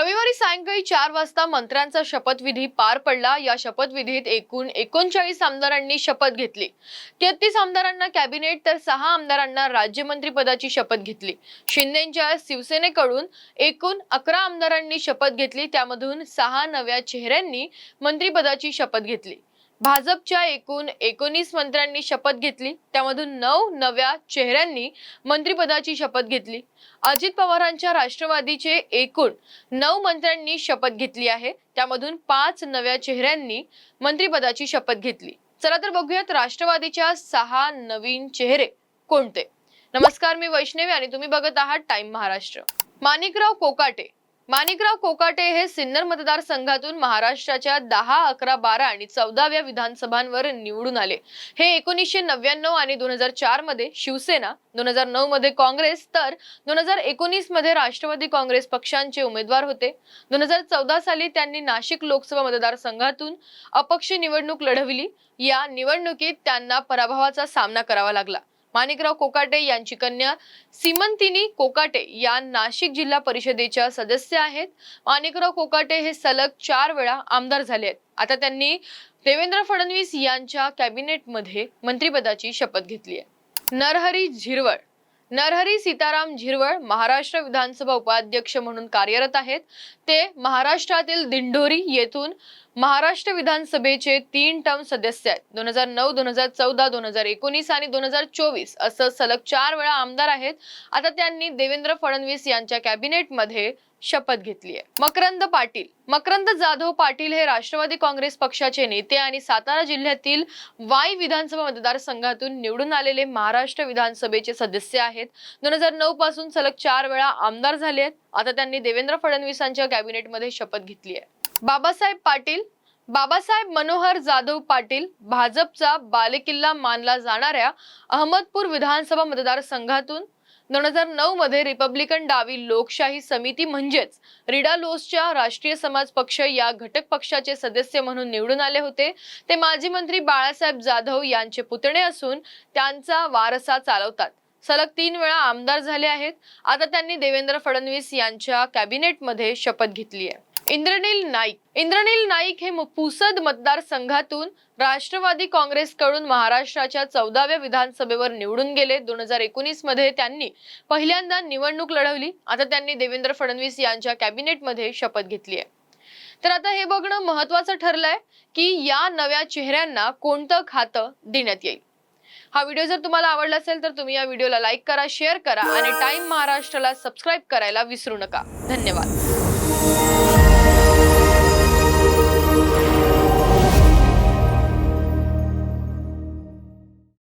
रविवारी सायंकाळी चार वाजता मंत्र्यांचा शपथविधी पार पडला. या शपथविधीत एकूण एकोणचाळीस आमदारांनी शपथ घेतली. तेहतीस आमदारांना कॅबिनेट तर सहा आमदारांना राज्यमंत्री पदाची शपथ घेतली. शिंदेच्या शिवसेनेकडून एकूण अकरा आमदारांनी शपथ घेतली. त्यामधून सहा नव्या चेहऱ्यांनी मंत्रिपदाची शपथ घेतली. भाजपच्या एकूण एकोणीस मंत्र्यांनी शपथ घेतली. त्यामधून नऊ नव्या चेहऱ्यांनी मंत्रिपदाची शपथ घेतली. अजित पवारांच्या राष्ट्रवादीचे एकूण नऊ मंत्र्यांनी शपथ घेतली आहे. त्यामधून पाच नव्या चेहऱ्यांनी मंत्रिपदाची शपथ घेतली. चला तर बघूयात राष्ट्रवादीच्या सहा नवीन चेहरे कोणते? नमस्कार मी वैष्णवी आणि तुम्ही बघत आहात टाइम महाराष्ट्र. माणिकराव कोकाटे माणिकराव कोकाटे हे सिन्नर मतदारसंघातून महाराष्ट्राच्या दहा अकरा बारा आणि चौदाव्या विधानसभांवर निवडून आले. हे एकोणीसशे नव्याण्णव आणि दोन हजार चारमध्ये शिवसेना दोन हजार नऊ मध्ये काँग्रेस तर दोन हजार एकोणीसमध्ये राष्ट्रवादी काँग्रेस पक्षांचे उमेदवार होते. दोन हजार चौदा साली त्यांनी नाशिक लोकसभा मतदारसंघातून अपक्ष निवडणूक लढविली. या निवडणुकीत त्यांना पराभवाचा सामना करावा लागला. माणिकराव कोकाटे यांची कन्या सिमंतिनी कोकाटे या नाशिक जिल्हा परिषदेच्या सदस्य आहेत. माणिकराव कोकाटे हे सलग चार वेळा आमदार झाले आहेत. आता त्यांनी देवेंद्र फडणवीस यांच्या कॅबिनेटमध्ये मंत्रिपदाची शपथ घेतली आहे. नरहरी झिरवळ नरहरी सीताराम झिरवळ महाराष्ट्र विधानसभा उपाध्यक्ष म्हणून कार्यरत आहेत. ते महाराष्ट्रातील दिंडोरी येथून महाराष्ट्र विधानसभेचे तीन टर्म सदस्य आहेत. दोन हजार नऊ दोन हजार चौदा दोन हजार एकोणीस आणि दोन हजार चोवीस असं सलग चार वेळा आमदार आहेत. आता त्यांनी देवेंद्र फडणवीस यांच्या कॅबिनेटमध्ये शपथ घेतली आहे. मकरंद पाटील मकरंद जाधव पाटील हे राष्ट्रवादी काँग्रेस पक्षाचे नेते आणि सातारा जिल्ह्यातील वाई विधानसभा मतदारसंघातून निवडून आलेले महाराष्ट्र विधानसभेचे सदस्य आहेत. दोन हजार नऊ पासून सलग चार वेळा आमदार झाले आहेत. आता त्यांनी देवेंद्र फडणवीसांच्या कॅबिनेटमध्ये शपथ घेतली आहे. बाबासाहेब पाटील बाबासाहेब मनोहर जाधव पाटील भाजपचा बालेकिल्ला मानला जाणाऱ्या अहमदपूर विधानसभा मतदारसंघातून दोन हजार नऊ मध्ये रिपब्लिकन डावी लोकशाही समिती म्हणजेच रिडालोसच्या राष्ट्रीय समाज पक्ष या घटक पक्षाचे सदस्य म्हणून निवडून आले होते. ते माजी मंत्री बाळासाहेब जाधव यांचे पुतणे असून त्यांचा वारसा चालवतात. सलग तीन वेळा आमदार झाले आहेत. आता त्यांनी देवेंद्र फडणवीस यांच्या कॅबिनेटमध्ये शपथ घेतली आहे. इंद्रनील नाईक. इंद्रनील नाईक हे पुसद मतदारसंघातून राष्ट्रवादी काँग्रेसकडून महाराष्ट्राच्या चौदाव्या विधानसभेवर निवडून गेले. दोन हजार एकोणीसमध्ये त्यांनी पहिल्यांदा निवडणूक लढवली. आता त्यांनी देवेंद्र फडणवीस यांच्या कॅबिनेटमध्ये शपथ घेतली आहे. तर आता हे बघणं महत्वाचं ठरलंय की या नव्या चेहऱ्यांना कोणतं खातं देण्यात येईल. हा व्हिडिओ जर तुम्हाला आवडला असेल तर तुम्ही या व्हिडिओला लाईक करा शेअर करा आणि टाइम महाराष्ट्राला सबस्क्राईब करायला विसरू नका. धन्यवाद.